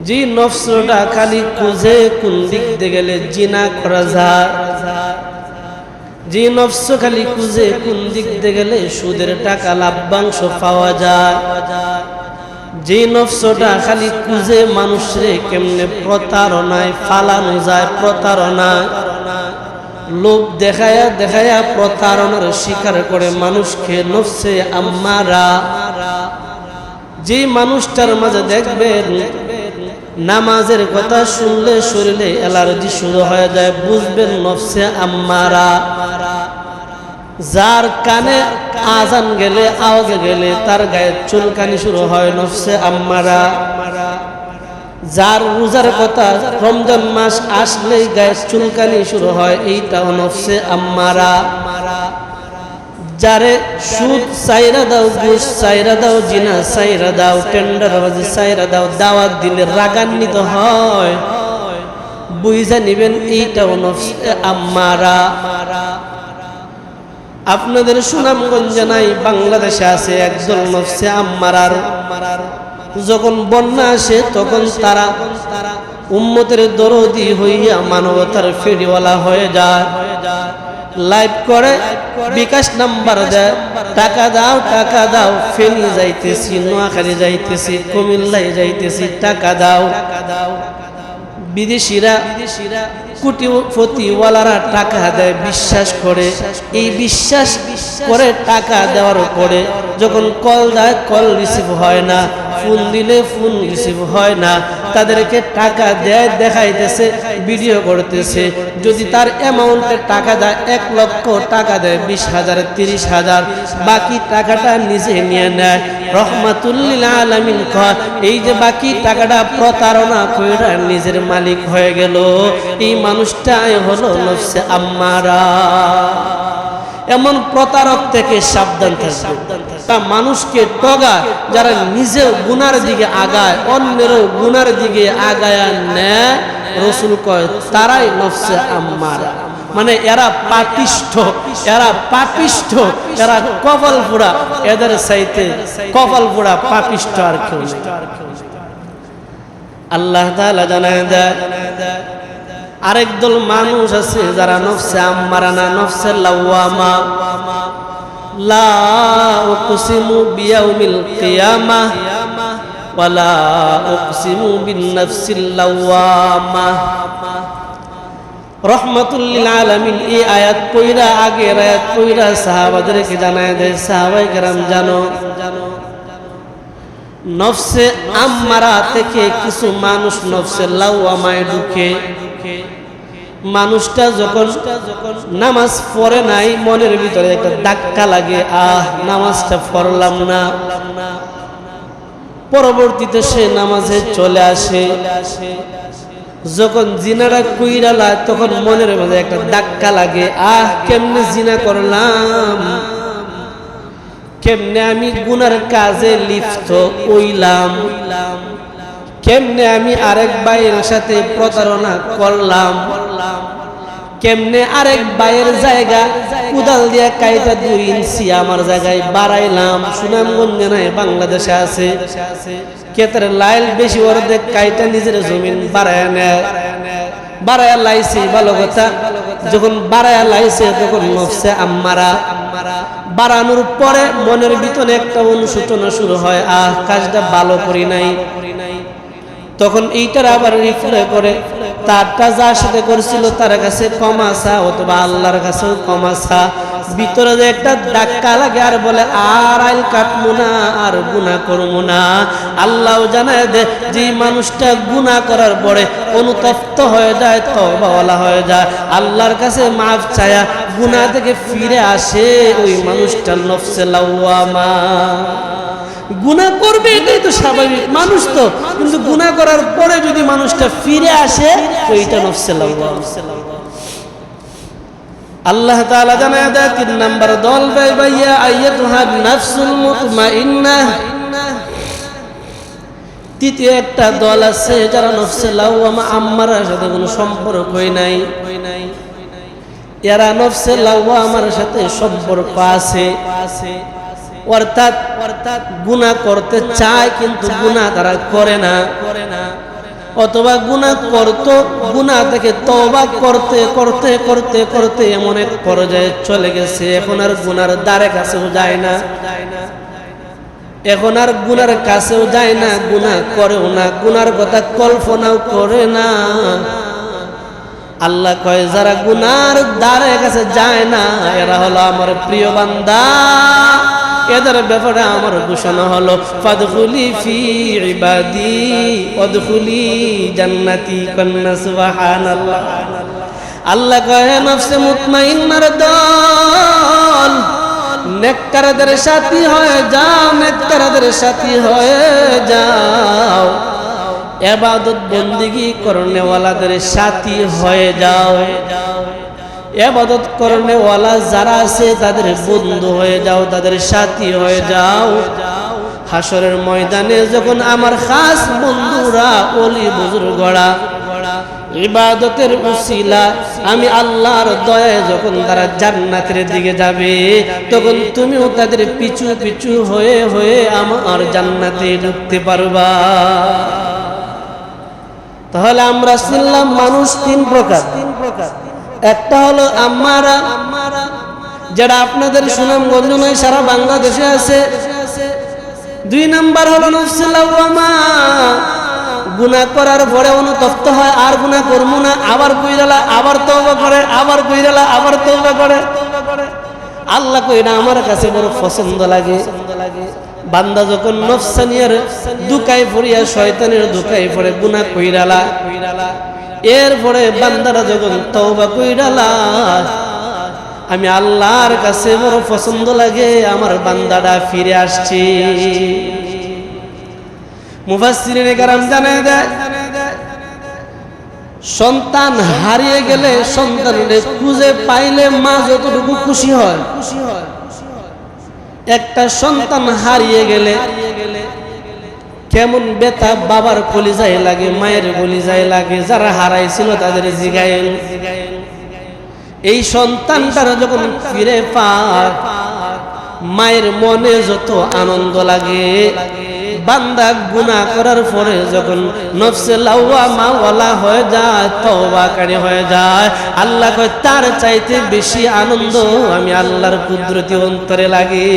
যে নফসটা খালি খুঁজে কোন দিক দিয়ে গেলে জিনা করা যায়? যে নফস খালি খুঁজে কোন দিক দিয়ে গেলে সুদের টাকা, লাভ্যাংশ পাওয়া যায়? যে নফসটা খালি খুঁজে মানুষরে কেমনে প্রতারণায় ফালানো যায় প্রতারণা লোভ দেখায়া দেখায়া প্রতারণার শিকার করে মানুষকে নফসে আম্মারা। যে মানুষটার মাঝে দেখবেন নামাজের কথা শুনলে শরীরে অ্যালার্জি শুরু হয়ে যায়, বুঝবেন নফসে আম্মারা। যার কানে আজান গেলে, আওয়াজে গেলে তার গায়ে চুলকানি শুরু হয় নফসে আম্মারা। যার রোজার কথা রমজান মাস আসলেই গায়ে চুলকানি শুরু হয়, এইটাও নফসে আম্মারা। যারে সুদ সাইরা দাও, ঘুষ সাইরা দাও, জিনা সাইরা দাও টেন্ডার বাজি সাইরা দাও, দাওয়াত দিলে রাগান্বিত হয়। বুঝা নিবেন এইটাও আম্মারা। আপনাদের সুনামগঞ্জ নাই, বাংলাদেশে আছে একজন নফসে আম্মারার। যখন বন্যা আসে, তখন তারা উম্মতের দরদি হইয়া মানবতার ফেরিওয়ালা হয়ে যায়। লাইভ করে, বিকাশ নাম্বার দেয়। টাকা দাও টাকা দাও ফেনি যাইতেছি, নোয়াখালী যাইতেছি, কুমিল্লায় যাইতেছি, টাকা দাও। বিদেশিরা বিদেশিরা কোটিপতিওয়ালারা টাকা দেয়, বিশ্বাস করে। এই বিশ্বাস করে টাকা দেওয়ার পরে যখন কল দেয়, কল রিসিভ হয় না। ফোন দিলে ফোন রিসিভ হয় না। তাদেরকে টাকা দেয়, দেখাইতেছে, ভিডিও করতেছে। যদি তার অ্যামাউন্টে টাকা দেয়, এক লক্ষ টাকা দেয়, বিশ হাজার, তিরিশ হাজার, বাকি টাকাটা নিজে নিয়ে নেয়। রহমাতুল্লিল আলমিন কর এই যে বাকি টাকাটা প্রতারণা করে নিজের মালিক হয়ে গেল, এই মানুষটাই হলো নফসে আম্মারা। এমন প্রতারক থেকে সাবধান থাকবে। তা মানুষকে টগা যারা নিজেও গুনার দিকে আগায় অন্যেরও গুনার দিকে আগায় নেয় রসুল কয় তারাই নফসে আম্মারা। মানে এরা পাপিষ্ঠ এরা পাপিষ্ঠ এরা কপাল পোড়া এদের সাইতে কপাল পোড়া পাপিষ্ঠ আর কেউ আল্লাহ তাআলা জানায় দেয় আরেক দল মানুষ আছে যারা নফসে আম্মারা না, নফসে লাওয়ামা। লা উকসিমু বিয়াউমিল কিয়ামা ওয়ালা উকসিমু বিন নাফসিল লাওয়ামা রহমতুল্লিল আলমিন, এই আয়াত পইরা, আগের আয়াত পইরা সাহাবাদেরকে জানায় দেয়, সাহাবাই কেরাম জানো জানো নফসে আম্মারা থেকে কিছু মানুষ নফসে লাউয়ামায় ঢুকে। মানুষটা যখন নামাজ পড়ে নাই, মনের ভিতরে একটা ধাক্কা লাগে, আহ, নামাজটা পড়লাম না। পরবর্তীতে সে নামাজে চলে আসে। যখন জিনারা কুইরালা তখন মনের মধ্যে একটা ধাক্কা লাগে, আহ, কেমনে জিনা করলাম? কেমনে আমি গুনার কাজে লিপ্ত হইলাম? কেমনে আমি আরেক ভাইয়ের সাথে প্রতারণা করলাম? কেমনে আরেক ভাইয়ের জায়গা কুদাল দিয়া কাইটা দুই ইঞ্চি আমার জায়গায় বাড়াইলাম? সুনামগঞ্জে নাই, বাংলাদেশে আছে। কেতার লাইল বেশি অর্ধেক কাইটা নিজের জমিন বাড়ায় নেয়। বাড়ায় লাইছে, ভালো কথা। যখন বাড়ায় লাইছে, তখন নফসে আম্মারা। বাড়ানোর পরে মনের ভিতরে একটা অনুশোচনা শুরু হয়, আহ, কাজটা ভালো করি নাই। তখন এইটার আবার রিপ্লাই করে, তারটা যার সাথে করছিল তার কাছে কমাসা অথবা আল্লাহর কাছেও কমাসা ভিতরে যে একটা ধাক্কা লাগে আর বলে, আর আইল কাটবো না, আর গুণা করব না। আল্লাহ জানায় দে যে মানুষটা গুণা করার পরে অনুতপ্ত হয়ে যায় তবাওয়ালা হয়ে যায়। আল্লাহর কাছে মাফ চায়া গুণা থেকে ফিরে আসে ওই মানুষটা নফসে লাউয়ামা গুণা করবে, এটাই তো স্বাভাবিক। মানুষ তো, কিন্তু গুণা করার পরে যদি মানুষটা ফিরে আসে, তো এইটা নফসে লাউয়ামা আল্লাহ তাআলা জানায় দেয়, তিন নাম্বার দল বাই বাইয়া আইয়াতুহা নাফসুল মুতমাইন্নাহ তৃতীয় একটা দল আছে, যারা নফসে লাউয়ামা আম্মারার সাথে কোনো সম্পর্কই নাই। এরা নফসে লাউয়ামার সাথে সম্পর্ক আছে। অর্থাৎ অর্থাৎ গুনাহ করতে চায় কিন্তু গুনাহ তারা করে না। করে না। অথবা গুনাহ করতো গুনাহ থেকে তওবা করতে করতে করতে করতে এমন এক পর্যায়ে চলে গেছে। এখন আর গুনার দ্বারে কাছেও যায় না। এখন আর গুনার কাছেও যায় না। গুনাহ করেও না। গুনার কথা কল্পনাও করে না। আল্লাহ কয় যারা গুনার দ্বারে কাছে যায় না এরা হলো আমার প্রিয় বান্দা। এদের ব্যাপারে আমার ঘোষণা হলো, ফাদখুলি ফি ইবাদি, ওয়াদখুলি জান্নাতি কন্না, সুবহানাল্লাহ। আল্লাহ কয় নফসে মুতমাইন্নার দল নেককারদের সাথী হয়ে যাও, নেককারদের সাথী হয়ে যাও। এবাদত বন্দিগি করনেওয়ালাদের সাথী হয়ে যাও। এবাদত করনেওয়ালা যারা আছে তাদের বন্ধু হয়ে যাও, তাদের সাথী হয়ে যাও। হাসরের ময়দানে যখন আমার খাস বন্ধুরা অলি বুজুর্গরা, ইবাদতের উসিলা আমি আল্লাহর দয়ায় যখন তারা জান্নাতের দিকে যাবে, তখন তুমিও তাদের পিছু পিছু হয়ে হয়ে আমার জান্নাতে ঢুকতে পারবা। তাহলে আমরা শুনলাম মানুষ তিন প্রকার তিন প্রকার। একটা হলো আমারা যারা আপনাদের সুনামগঞ্জ নয় সারা বাংলাদেশে আছে। দুই নাম্বার হলো নফসুল্লাহ গুনাহ করার পরে অনুতপ্ত হয়, আর গুনাহ করব না, আবার কইরালা, আবার তওবা করে, আবার কইরালা, আবার তওবা করে। আল্লাহ কইরা আমার কাছে বড় পছন্দ লাগে। বান্দা যখন নফসানিয়ার দুকাই পড়িয়া, শয়তানের দুকাই পড়ে, গুনাহ কইরালা। এরপরে বান্দারা যখন তওবা কইরালা আমি আল্লাহর কাছে বড় পছন্দ লাগে, আমার বান্দাটা ফিরে আসছে। দেয়, সন্তান হারিয়ে গেলে সন্তানকে খুঁজে পাইলে মা যতটুকু খুশি হয়, একটা সন্তান হারিয়ে গেলে কেমন বেতা বাবার কলিজায় লাগে, মায়ের কলিজায় লাগে, যারা হারাইছিল তাদের জিগাইল এই সন্তানটারা যখন ফিরে পায় মায়ের মনে যত আনন্দ লাগে। বান্দা গুনাহ করার পরে যখন নফসে লাউয়া মাওয়ালা হয়ে যায় তওবাকারী হয়ে যায়, আল্লাহ কয়, তার চাইতে বেশি আনন্দ আমি আল্লাহর কুদরতি অন্তরে লাগে।